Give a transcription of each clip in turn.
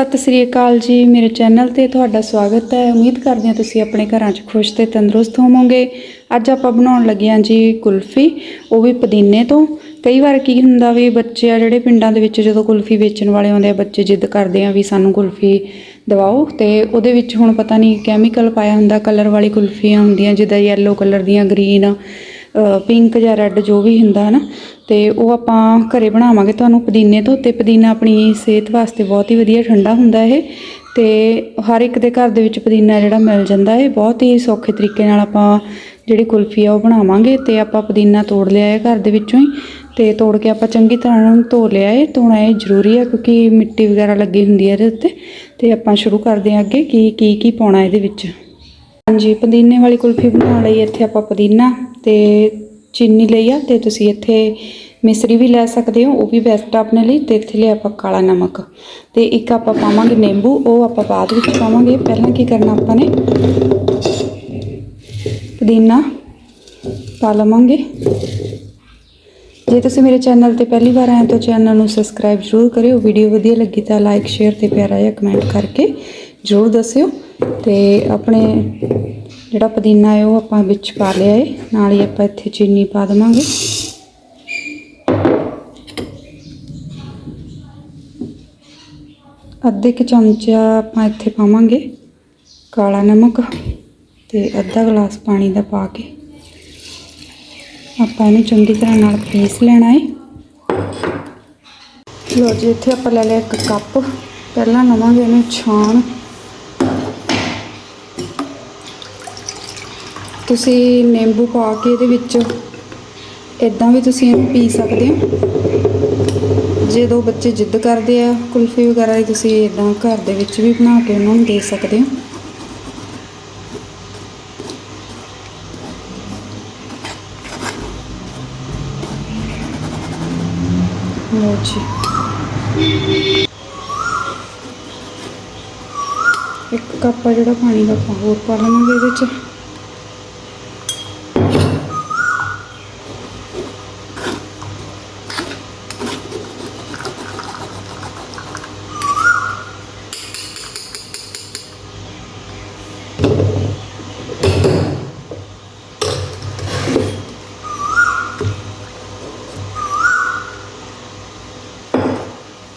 ਸਤਿ ਸ੍ਰੀ ਅਕਾਲ ਜੀ। ਮੇਰੇ ਚੈਨਲ ਤੇ ਤੁਹਾਡਾ ਸਵਾਗਤ ਹੈ। ਉਮੀਦ ਕਰਦੇ ਹਾਂ ਤੁਸੀਂ ਆਪਣੇ ਘਰਾਂ 'ਚ ਖੁਸ਼ ਤੇ ਤੰਦਰੁਸਤ ਹੋਵੋਗੇ। ਅੱਜ ਆਪਾਂ ਬਣਾਉਣ ਲੱਗੇ ਹਾਂ ਜੀ ਕੁਲਫੀ, ਉਹ ਵੀ ਪੁਦੀਨੇ ਤੋਂ। ਕਈ ਵਾਰ ਕੀ ਹੁੰਦਾ ਵੀ ਬੱਚੇ ਆ ਜਿਹੜੇ ਪਿੰਡਾਂ ਦੇ ਵਿੱਚ ਜਦੋਂ ਕੁਲਫੀ ਵੇਚਣ ਵਾਲੇ ਆਉਂਦੇ ਆ, ਬੱਚੇ ਜਿੱਦ ਕਰਦੇ ਆ ਵੀ ਸਾਨੂੰ ਕੁਲਫੀ ਦਿਵਾਓ ਤੇ ਉਹਦੇ ਵਿੱਚ ਹੁਣ ਪਤਾ ਨਹੀਂ ਕੈਮੀਕਲ ਪਾਇਆ ਹੁੰਦਾ ਕਲਰ ਵਾਲੀ ਕੁਲਫੀਆਂ ਹੁੰਦੀਆਂ, ਜਿੱਦਾਂ ਯੈਲੋ ਕਲਰ ਦੀਆਂ ਗ੍ਰੀਨ ਪਿੰਕ ਜਾਂ ਰੈੱਡ ਜੋ ਵੀ ਹੁੰਦਾ ਹੈ ਨਾ ਤੇ ਉਹ ਆਪਾਂ ਘਰੇ ਬਣਾਵਾਂਗੇ ਤੁਹਾਨੂੰ ਪੁਦੀਨੇ ਤੋਂ, ਤੇ ਪੁਦੀਨਾ ਆਪਣੀ ਸਿਹਤ ਵਾਸਤੇ ਬਹੁਤ ਹੀ ਵਧੀਆ, ਠੰਡਾ ਹੁੰਦਾ ਇਹ, ਤੇ ਹਰ ਇੱਕ ਦੇ ਘਰ ਦੇ ਵਿੱਚ ਪੁਦੀਨਾ ਜਿਹੜਾ ਮਿਲ ਜਾਂਦਾ ਹੈ ਬਹੁਤ ਹੀ ਸੌਖੇ ਤਰੀਕੇ ਨਾਲ ਆਪਾਂ ਜਿਹੜੀ ਕੁਲਫੀ ਆ ਉਹ ਬਣਾਵਾਂਗੇ, ਤੇ ਆਪਾਂ ਪੁਦੀਨਾ ਤੋੜ ਲਿਆ ਹੈ ਘਰ ਦੇ ਵਿੱਚੋਂ ਹੀ, ਤੇ ਤੋੜ ਕੇ ਆਪਾਂ ਚੰਗੀ ਤਰ੍ਹਾਂ ਧੋ ਲਿਆ ਹੈ ਧੋਣਾ ਇਹ ਜ਼ਰੂਰੀ ਹੈ ਕਿਉਂਕਿ ਮਿੱਟੀ ਵਗੈਰਾ ਲੱਗੀ ਹੁੰਦੀ ਹੈ ਇਹਦੇ ਉੱਤੇ, ਤੇ ਆਪਾਂ ਸ਼ੁਰੂ ਕਰਦੇ ਹਾਂ ਅੱਗੇ ਕੀ ਕੀ ਕੀ ਪਾਉਣਾ ਇਹਦੇ ਵਿੱਚ। ਹਾਂਜੀ, ਪੁਦੀਨੇ ਵਾਲੀ ਕੁਲਫੀ ਬਣਾਉਣ ਲਈ ਇੱਥੇ ਆਪਾਂ ਪੁਦੀਨਾ ਤੇ ਚੀਨੀ ਲਈ ਆ ਤੇ ਤੁਸੀਂ ਇੱਥੇ ਮਿਸਰੀ ਵੀ ਲੈ ਸਕਦੇ ਹੋ, ਉਹ ਵੀ ਬੈਸਟ ਆ ਆਪਣੇ ਲਈ ਤੇ ਇੱਥੇ ਲਿਆ ਆਪਾਂ ਕਾਲਾ ਨਮਕ। ਤੇ ਇੱਕ ਆਪਾਂ ਪਾਵਾਂਗੇ ਨਿੰਬੂ, ਉਹ ਆਪਾਂ ਬਾਅਦ ਵਿੱਚ ਪਾਵਾਂਗੇ। ਪਹਿਲਾਂ ਕੀ ਕਰਨਾ ਆਪਾਂ ਨੇ, ਪੁਦੀਨਾ ਪਾ ਲਵਾਂਗੇ। ਜੇ ਤੁਸੀਂ ਮੇਰੇ ਚੈਨਲ ਤੇ ਪਹਿਲੀ ਵਾਰ ਆਏ ਤਾਂ ਚੈਨਲ ਨੂੰ ਸਬਸਕ੍ਰਾਈਬ ਜ਼ਰੂਰ ਕਰਿਓ। ਵੀਡੀਓ ਵਧੀਆ ਲੱਗੀ ਤਾਂ ਲਾਈਕ ਸ਼ੇਅਰ ਤੇ ਪਿਆਰਾ ਜਿਹਾ ਕਮੈਂਟ ਕਰਕੇ ਜ਼ਰੂਰ ਦੱਸਿਓ। ਤੇ ਆਪਣੇ ਜਿਹੜਾ ਪੁਦੀਨਾ ਹੈ ਉਹ ਆਪਾਂ ਵਿੱਚ ਪਾ ਲਿਆ ਹੈ ਨਾਲ ਹੀ ਆਪਾਂ ਇੱਥੇ ਚੀਨੀ ਪਾ ਦੇਵਾਂਗੇ। ਅੱਧੇ ਕੁ ਚਮਚਾ ਆਪਾਂ ਇੱਥੇ ਪਾਵਾਂਗੇ ਕਾਲਾ ਨਮਕ ਤੇ ਅੱਧਾ ਗਲਾਸ ਪਾਣੀ ਦਾ ਪਾ ਕੇ। ਆਪਾਂ ਇਹਨੂੰ ਚੰਗੀ ਤਰ੍ਹਾਂ ਨਾਲ ਪੀਸ ਲੈਣਾ ਹੈ ਲੋ ਜੀ, ਇੱਥੇ ਆਪਾਂ ਲੈ ਲਿਆ ਇੱਕ ਕੱਪ। ਪਹਿਲਾਂ ਲਵਾਂਗੇ ਇਹਨੂੰ ਛਾਣ। ਤੁਸੀਂ ਨਿੰਬੂ ਪਾ ਕੇ ਇਹਦੇ ਵਿੱਚ ਇਦਾਂ ਵੀ ਤੁਸੀਂ ਇਹਨੂੰ ਪੀ ਸਕਦੇ ਹੋ। ਜਦੋਂ ਬੱਚੇ ਜਿੱਦ ਕਰਦੇ ਆ, ਕੁਲਫੀ ਵਗੈਰਾ ਦੀ ਤੁਸੀਂ ਇਦਾਂ ਘਰ ਦੇ ਵਿੱਚ ਵੀ ਬਣਾ ਕੇ ਉਹਨਾਂ ਨੂੰ ਦੇ ਸਕਦੇ ਹੋ। ਲਓ ਜੀ। ਇੱਕ ਕੱਪ ਆ ਜਿਹੜਾ ਪਾਣੀ ਦਾ ਆਪਾਂ ਹੋਰ ਪਾ ਲਵਾਂਗੇ ਇਹਦੇ ਚ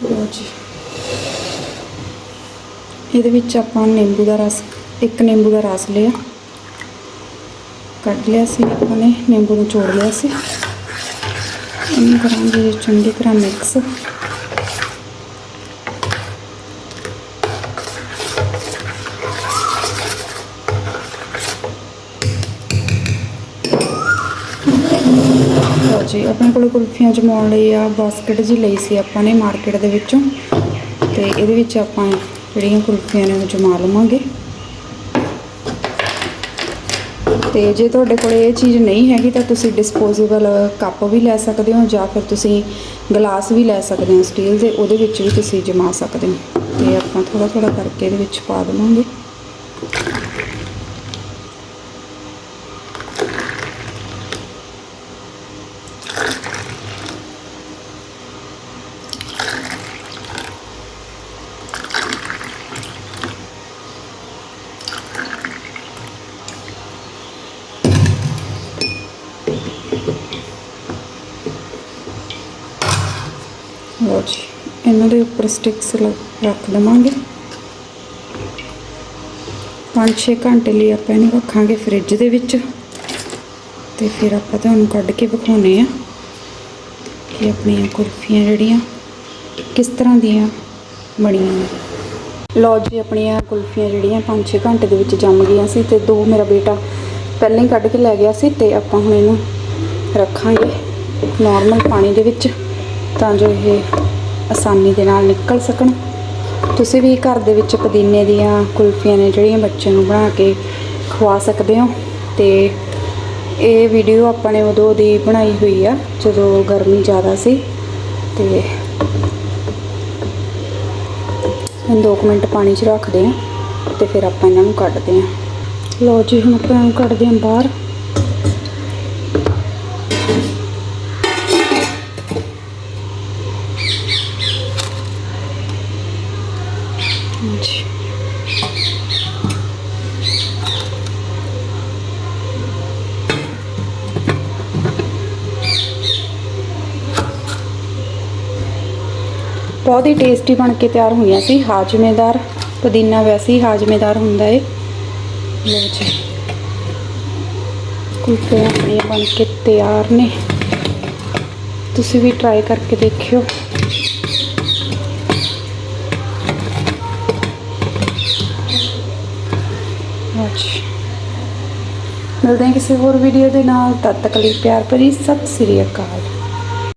ਲਓ ਜੀ ਇਹਦੇ ਵਿੱਚ ਆਪਾਂ ਨਿੰਬੂ ਦਾ ਰਸ, ਇੱਕ ਨਿੰਬੂ ਦਾ ਰਸ ਲਿਆ। ਕੱਢ ਲਿਆ ਸੀ ਆਪਾਂ ਨੇ, ਨਿੰਬੂ ਨੂੰ ਚੋੜ ਲਿਆ ਸੀ। ਇਹਨੂੰ ਕਰਾਂਗੇ ਚੰਗੀ ਤਰ੍ਹਾਂ ਮਿਕਸ ਜੀ, ਆਪਣੇ ਕੋਲ ਕੁਲਫੀਆਂ ਜਮਾਉਣ ਲਈ ਆ ਬਾਸਕਟ ਜੀ ਲਈ ਸੀ ਆਪਾਂ ਨੇ ਮਾਰਕੀਟ ਦੇ ਵਿੱਚੋਂ। ਤੇ ਇਹਦੇ ਵਿੱਚ ਆਪਾਂ ਜਿਹੜੀਆਂ ਕੁਲਫੀਆਂ ਨੇ ਉਹ ਜਮਾ ਲਵਾਂਗੇ। ਤੇ ਜੇ ਤੁਹਾਡੇ ਕੋਲ ਇਹ ਚੀਜ਼ ਨਹੀਂ ਹੈਗੀ ਤਾਂ ਤੁਸੀਂ ਡਿਸਪੋਜ਼ੇਬਲ ਕੱਪ ਵੀ ਲੈ ਸਕਦੇ ਹੋ ਜਾਂ ਫਿਰ ਤੁਸੀਂ ਗਲਾਸ ਵੀ ਲੈ ਸਕਦੇ ਹੋ ਸਟੀਲ ਦੇ, ਉਹਦੇ ਵਿੱਚ ਵੀ ਤੁਸੀਂ ਜਮਾ ਸਕਦੇ ਹੋ। ਤੇ ਆਪਾਂ ਥੋੜਾ ਥੋੜਾ ਕਰਕੇ ਇਹਦੇ ਵਿੱਚ ਪਾ ਦੇਵਾਂਗੇ। ਲਓ ਜੀ ਇਹਨਾਂ ਦੇ ਉੱਪਰ ਸਟਿਕਸ ਰੱਖ ਲਵਾਂਗੇ 5-6 ਘੰਟੇ ਲਈ ਆਪਾਂ ਇਹਨੂੰ ਰੱਖਾਂਗੇ ਫ੍ਰਿਜ ਦੇ ਵਿੱਚ ਤੇ ਫਿਰ ਆਪਾਂ ਤੁਹਾਨੂੰ ਕੱਢ ਕੇ ਵਿਖਾਉਨੇ ਆ ਕਿ ਆਪਣੀਆਂ ਕੁਲਫੀਆਂ ਜਿਹੜੀਆਂ ਕਿਸ ਤਰ੍ਹਾਂ ਦੀਆਂ ਬਣੀਆਂ ਨੇ ਲਓ ਜੀ ਆਪਣੀਆਂ ਕੁਲਫੀਆਂ ਜਿਹੜੀਆਂ 5-6 ਘੰਟੇ ਦੇ ਵਿੱਚ ਜੰਮ ਗਈਆਂ ਸੀ ਤੇ ਦੋ ਮੇਰਾ ਬੇਟਾ ਪਹਿਲਾਂ ਹੀ ਕੱਢ ਕੇ ਲੈ ਗਿਆ ਸੀ ਤੇ ਆਪਾਂ ਹੁਣ ਇਹਨੂੰ ਰੱਖਾਂਗੇ ਨਾਰਮਲ ਪਾਣੀ ਦੇ ਵਿੱਚ ਤਾਂ ਜੋ ਇਹ ਆਸਾਨੀ ਦੇ ਨਾਲ ਨਿਕਲ ਸਕਣ। ਤੁਸੀਂ ਵੀ ਘਰ ਦੇ ਵਿੱਚ ਪੁਦੀਨੇ ਦੀਆਂ ਕੁਲਫੀਆਂ ਨੇ ਜਿਹੜੀਆਂ ਬੱਚਿਆਂ ਨੂੰ ਬਣਾ ਕੇ ਖਵਾ ਸਕਦੇ ਹੋ। ਤੇ ਇਹ ਵੀਡੀਓ ਆਪਾਂ ਨੇ ਉਦੋਂ ਦੀ ਬਣਾਈ ਹੋਈ ਆ, ਜਦੋਂ ਗਰਮੀ ਜ਼ਿਆਦਾ ਸੀ। ਤੇ ਹੁਣ 2 ਮਿੰਟ ਪਾਣੀ 'ਚ ਰੱਖਦੇ ਆ ਤੇ ਫਿਰ ਆਪਾਂ ਇਹਨਾਂ ਨੂੰ ਕੱਢਦੇ ਆ। ਲਓ ਜੀ, ਹੁਣ ਆਪਾਂ ਨੂੰ ਕੱਢਦੇ ਆ ਬਾਹਰ। ਹਾਂਜੀ ਬਹੁਤ ਹੀ ਟੇਸਟੀ ਬਣ ਕੇ ਤਿਆਰ ਹੋਈਆਂ ਸੀ, ਹਾਜਮੇਦਾਰ ਪੁਦੀਨਾ ਵੈਸੇ ਹੀ ਹਾਜਮੇਦਾਰ ਹੁੰਦਾ ਏ। ਲੋ ਜੀ। ਕੁਲਫੀਆਂ ਆਪਣੀਆਂ ਬਣ ਕੇ ਤਿਆਰ ਨੇ। ਤੁਸੀਂ ਵੀ ਟਰਾਈ ਕਰਕੇ ਦੇਖਿਓ। ਅੱਛਾ ਮਿਲਦੇ ਹਾਂ ਕਿਸੇ ਹੋਰ ਵੀਡੀਓ ਦੇ ਨਾਲ, ਤਦ ਤੱਕ ਲਈ ਪਿਆਰ ਭਰੀ, ਸਤਿ ਸ੍ਰੀ ਅਕਾਲ।